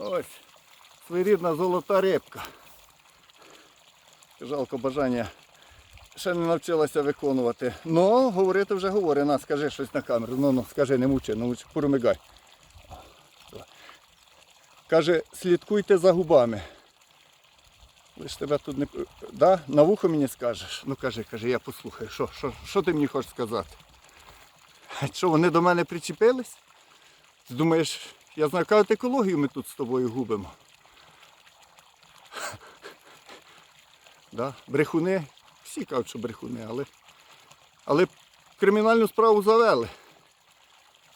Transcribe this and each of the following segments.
Ось. Своєрідна золота рибка. Жалко бажання. Ще не навчилася виконувати. Ну, говорити вже говорить. На, скажи щось на камеру. Ну, ну, скажи, не мучи, не мучи, промигай. Каже, слідкуйте за губами. Ви ж тебе тут не. Да? На вухо мені скажеш? Ну кажи, кажи, я послухаю. Що, що, що ти мені хочеш сказати? Що, вони до мене причепились? Думаєш, я знаю, кажуть, екологію ми тут з тобою губимо. Да? Брехуни, всі кажуть, що брехуни, але, але кримінальну справу завели.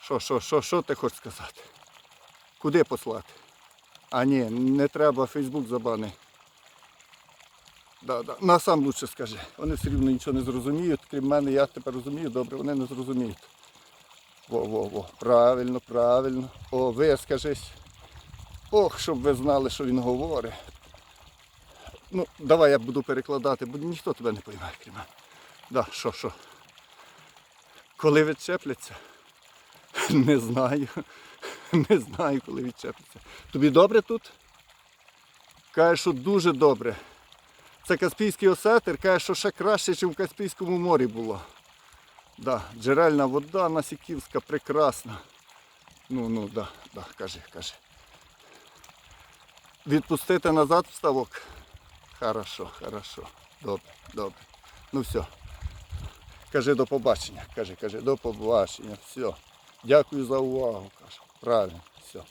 Що, що, що, що ти хочеш сказати? Куди послати? А ні, не треба, Фейсбук забани. Да, да. На сам лучше скажи. Вони все рівно нічого не зрозуміють. Крім мене, я тепер розумію, добре, вони не зрозуміють. Во-во-во. Правильно, правильно. О, ви скажись. Ох, щоб ви знали, що він говорить. Ну, давай я буду перекладати, бо ніхто тебе не поймає, крім мене. Да, що, що? Коли відчепляться? Не знаю. Не знаю, коли відчепляться. Тобі добре тут? Каже, що дуже добре. Це Каспійський осетр, каже, що ще краще, ніж в Каспійському морі було. Да, джерельна вода Насіківська прекрасна. Ну, ну, да, да, кажи, кажи. Відпустити назад в ставок. Хорошо, хорошо. Добре, добре. Ну все. Кажи до побачення. Кажи, кажи, до побачення. Все. Дякую за увагу. Каже. Правильно, все.